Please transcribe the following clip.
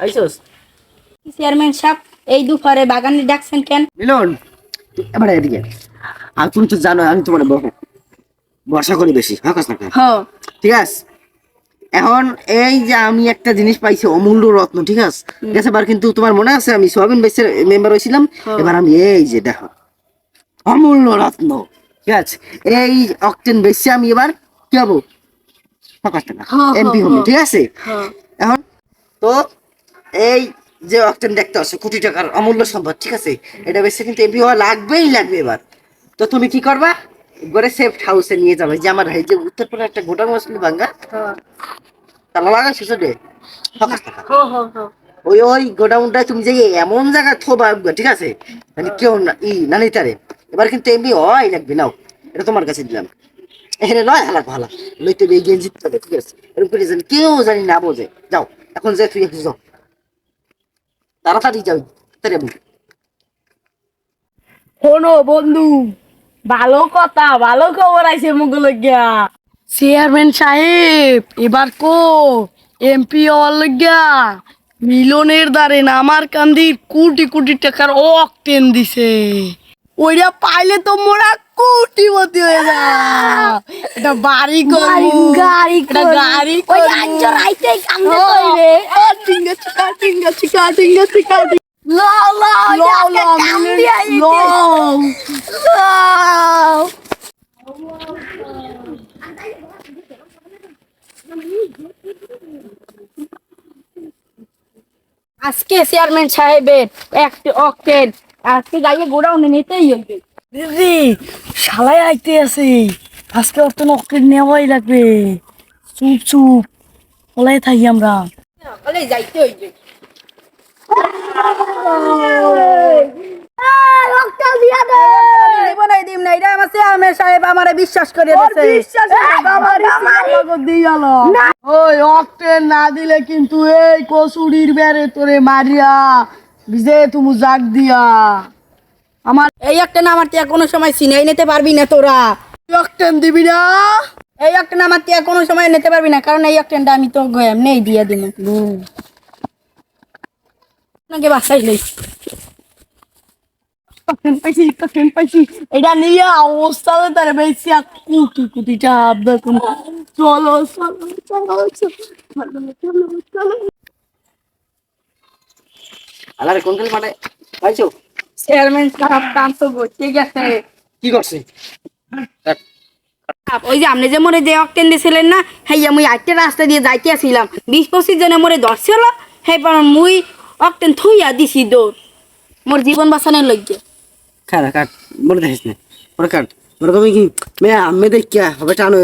আইসোস? Chairman সাহেব এই দুপুরে বাগানে ডাকছেন কেন? মিলন এবার এদিকে। আর তুমি তো জানো আমি তোমার বহু ভরসা করি বেশি হ্যাঁ কাজ না হ ঠিক আছে। এখন এই যে আমি একটা জিনিস পাইছি অমূল্য রত্ন ঠিক আছে? ঠিক আছে এবার কিন্তু তোমার মনে আছে আমি সোয়াবিন বেসের মেম্বার হয়েছিলাম হ্যাঁ। এবার আমি এই যে দেখো অমূল্য রত্ন ঠিক আছে? এই অক্টেন বেসে আমি এবার কি হব? হ্যাঁ, এমপি হ্যাঁ, হব হ্যাঁ। ঠিক আছে? হ্যাঁ। এখন তো এই যে অক্টেন দেখতে আছে কোটি টাকার অমূল্য সম্পদ ঠিক আছে? এটা বেশি কিন্তু এমপি হওয়া লাগবেই লাগবে এবার। তো তুমি কি করবা? ঘরে সেফ হাউসে নিয়ে যাবে। যে আমার এই যে উত্তরপুরে একটা গোটা মসলি বাঙ্গা তালা লাগা শেষ দে পঞ্চাশ টাকা হো হো হো ওই ওই গোডাউনটা তুমি যে এমন জায়গা থোবা ঠিক আছে? মানে কেউ না ই না নিতারে এবার কিন্তু এমবি হয় লাগবে নাও। এটা তোমার কাছে দিলাম। এখানে নয় হালা হালা লইতে এই গেঞ্জি ঠিক আছে? এরকম করে জানি কেউ জানি না বোঝে। যাও এখন যে তুই যাও। তাড়াতাড়ি যাও, তাড়াতাড়ি আমি শোনো বন্ধু, ভালো কথা, ভালো খবর আছে মুগলগিয়া চেয়ারম্যান সাহেব, এবার কো এমপি অলগিয়া মিলনের দ্বারে আমার কান্দির কোটি কোটি টাকার অকটেন দিছে। ওইটা পাইলে তো মোরা কোটিপতি হয়ে যা এটা বাড়ি করব। গাড়ি এটা গাড়ি ওই। আজ রাইতে কান্দে ওই ও। টিঙ্গা চিকা, টিঙ্গা চিকা, টিঙ্গা চিকা, আজকে চেয়ারম্যান সাহেবের একটি অকেট আজকে গাইয়ে গোডাউনে নিতেই হবে দিদি শালাই আইতে আছে। আজকে অত নকল নেওয়াই লাগবে। চুপ চুপ। ওলাই থাকি আমরা। সকালে যাইতে হইবে। জীবনে দিম না এটা আমার চেয়ারম্যান সাহেব আমারে বিশ্বাস করে দিয়েছে ওই অক্টেন না দিলে কিন্তু এই কসুরির বেড়ে তোরে মারিয়া বিজে তুমি জাগ দিয়া। এই একটা না আমার তিয়া কোনো সময় সিনাই নিতে পারবি না তোরা। অক্টেন দিবি না? এই একটা না আমার তিয়া কোনো সময় নিতে পারবি না কারণ এই একটা আমি তো এমনি দিয়ে দিব। নাকি বাসাই লই। পাইছি অক্টেন পাইছি। এটা নিয়ে অবস্থা তারে বেশি কুটি চলো চলো চলো চলো চলো আলারে কোন খেলে মাঠে পাইছো? চেয়ারম্যান সাহেব কাম তো বসে গেছে কি করছে? ওই যে আপনি যে মোরে যে অক্টেন দিয়েছিলেন না হ্যাঁ মুই আটটা রাস্তা দিয়ে যাইতে আসছিলাম বিশ পঁচিশ জনে মোরে ধরছিল সেই পর মুই অক্টেন থুইয়া দিছি দৌড় মোর জীবন বাঁচানোর লজ্জে খারা কাট মনে দেখিস না। ওরা কাট কি মেয়ে আমি দেখ হবে টানো